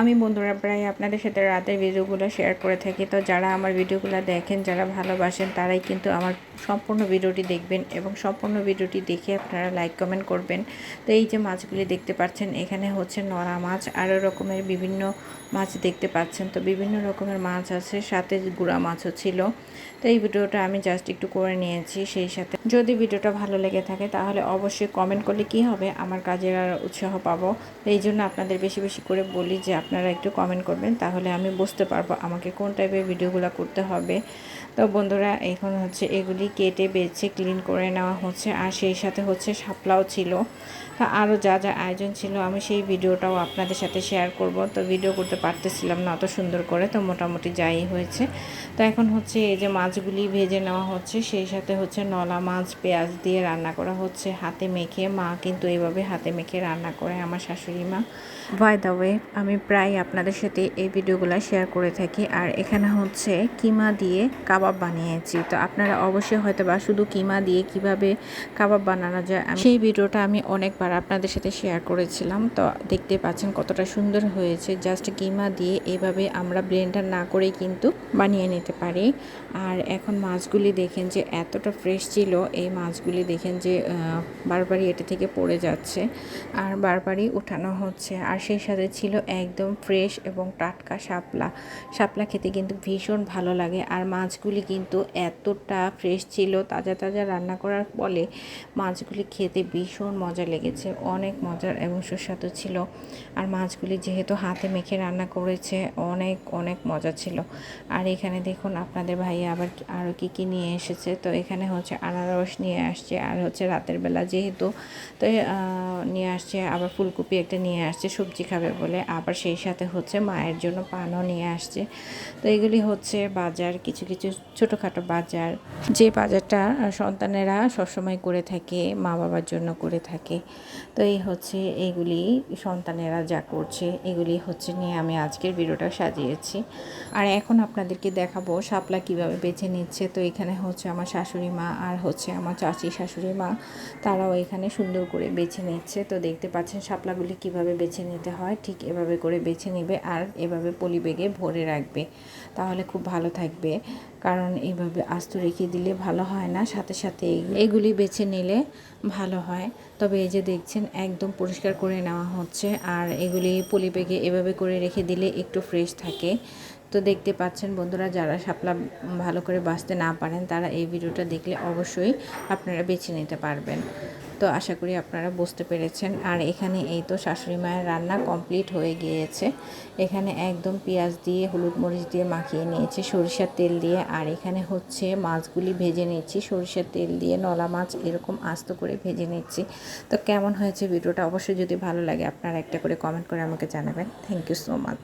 আমি বন্ধুরা প্রায় আপনাদের সাথে রাতের ভিডিওগুলো শেয়ার করে থাকি। তো যারা আমার ভিডিওগুলো দেখেন, যারা ভালোবাসেন, তারাই কিন্তু আমার সম্পূর্ণ ভিডিওটি দেখবেন এবং সম্পূর্ণ ভিডিওটি দেখে আপনারা লাইক কমেন্ট করবেন। তো এই যে মাছগুলি দেখতে পাচ্ছেন, এখানে হচ্ছে নড়া মাছ আরও রকমের বিভিন্ন মাছ দেখতে পাচ্ছেন। তো বিভিন্ন রকমের মাছ আছে, সাথে গুঁড়া মাছও ছিল। তো এই ভিডিওটা আমি জাস্ট একটু করে নিয়েছি সেই সাথে। যদি ভিডিওটা ভালো লেগে থাকে, তাহলে অবশ্যই কমেন্ট করলে কি হবে? আমার কাজের আর উৎসাহ পাবো। এই জন্য আপনাদের বেশি বেশি করে বলি যে আপনারা একটু কমেন্ট করবেন, তাহলে আমি বুঝতে পারব আমাকে কোন টাইপের ভিডিওগুলো করতে হবে। তো বন্ধুরা, এখন হচ্ছে এগুলি কেটে বেছে ক্লিন করে নেওয়া হচ্ছে, আর সেই সাথে হচ্ছে শাপলাও ছিল। তা আরও যা যা আয়োজন ছিল, আমি সেই ভিডিওটাও আপনাদের সাথে শেয়ার করব। তো ভিডিও করতে পারতেছিলাম না অত সুন্দর করে, তো মোটামুটি যাই হয়েছে। তো এখন হচ্ছে এই যে মাছগুলি ভেজে নেওয়া হচ্ছে, সেই সাথে হচ্ছে নলা মাছ, পেঁয়াজ দিয়ে রান্না করা হচ্ছে। হাতে মেখে মা কিন্তু এইভাবে হাতে মেখে রান্না করে, আমার শাশুড়ি মা। বাই দ্য ওয়ে আমি প্রায় আপনাদের সাথে এই ভিডিওগুলো শেয়ার করে থাকি। আর এখানে হচ্ছে কিমা দিয়ে কাবাব বানিয়েছি। তো আপনারা অবশ্যই হয়তো বা শুধু কিমা দিয়ে কীভাবে কাবাব বানানো যায় সেই ভিডিওটা আমি অনেকবার আপনাদের সাথে শেয়ার করেছিলাম। তো দেখতে পাচ্ছেন কতটা সুন্দর হয়েছে। জাস্ট কিমা দিয়ে এভাবে আমরা ব্লেন্ডার না করেই কিন্তু বানিয়ে নিতে পারি। আর এখন মাছগুলি দেখেন যে এতটা ফ্রেশ ছিল। এই মাছগুলি দেখেন যে বারবারই এটা থেকে পড়ে যাচ্ছে। আর বারবারই উঠানো হচ্ছে। আর সেই সাথে ছিল একদম ফ্রেশ এবং টাটকা শাপলা। শাপলা খেতে কিন্তু ভীষণ ভালো লাগে। আর মাছগুলি কিন্তু এতটা ফ্রেশ ছিল, তাজা তাজা রান্না করার ফলে মাছগুলি খেতে ভীষণ মজা লেগেছে। অনেক মজার এবং সুস্বাদু ছিল। আর মাছগুলি যেহেতু হাতে মেখে রান্না করেছে, অনেক অনেক মজা ছিল। আর এখানে দেখুন আপনাদের ভাই আবার আরও কী কী নিয়ে এসেছে। তো এখানে হচ্ছে আনারস নিয়ে আসছে, আর হচ্ছে রাতের বেলা যেহেতু, তো নিয়ে আসছে, আবার ফুলকপি একটা নিয়ে আসছে, সবজি খাবে বলে। আবার সেই সাথে হচ্ছে মায়ের জন্য পানও নিয়ে আসছে। তো এগুলি হচ্ছে বাজার, কিছু কিছু ছোটোখাটো বাজার। যে বাজারটা সন্তানেরা সবসময় করে থাকে মা বাবার জন্য করে থাকে। তো এই হচ্ছে এগুলি সন্তানেরা যা করছে, এগুলি হচ্ছে নিয়ে আমি আজকের ভিডিওটা সাজিয়েছি। আর এখন আপনাদেরকে দেখাবো শাপলা কীভাবে বেছে নিচ্ছে। তো এখানে হচ্ছে আমার শাশুড়ি মা আর হচ্ছে আমার চাচি শাশুড়ি মা, তারাও এখানে সুন্দর করে বেছে নিচ্ছে। তো দেখতে পাচ্ছেন শাপলাগুলি কীভাবে বেছে নিতে হয়, ঠিক এভাবে করে বেছে নেবে আর এভাবে পলি বেগে ভরে রাখবে। তাহলে খুব ভালো থাকবে। কারণ এইভাবে আস্ত রেখে দিলে ভালো হয় না, সাথে সাথে এগুলি বেছে নিলে ভালো হয়। তবে এই যে দেখছেন, একদম পরিষ্কার করে নেওয়া হচ্ছে আর এগুলি পলি বেগে এভাবে করে রেখে দিলে একটু ফ্রেশ থাকে। তো দেখতে পাচ্ছেন বন্ধুরা, যারা শাপলা ভালো করে বাঁচতে না পারেন, তারা এই ভিডিওটা দেখলে অবশ্যই আপনারা বেছে নিতে পারবেন। তো আশা করি আপনারা বুঝতে পেরেছেন। আর এখানে এই তো শাশুড়ি মায়ের রান্না কমপ্লিট হয়ে গিয়েছে। এখানে একদম পেঁয়াজ দিয়ে, হলুদ মরিচ দিয়ে মাখিয়ে নিয়েছি, সরিষার তেল দিয়ে। আর এখানে হচ্ছে মাছগুলি ভেজে নিচ্ছি, সরিষার তেল দিয়ে নলা মাছ এরকম আস্ত করে ভেজে নিচ্ছি। তো কেমন হয়েছে ভিডিওটা অবশ্যই যদি ভালো লাগে আপনারা একটা করে কমেন্ট করে আমাকে জানাবেন। Thank you so much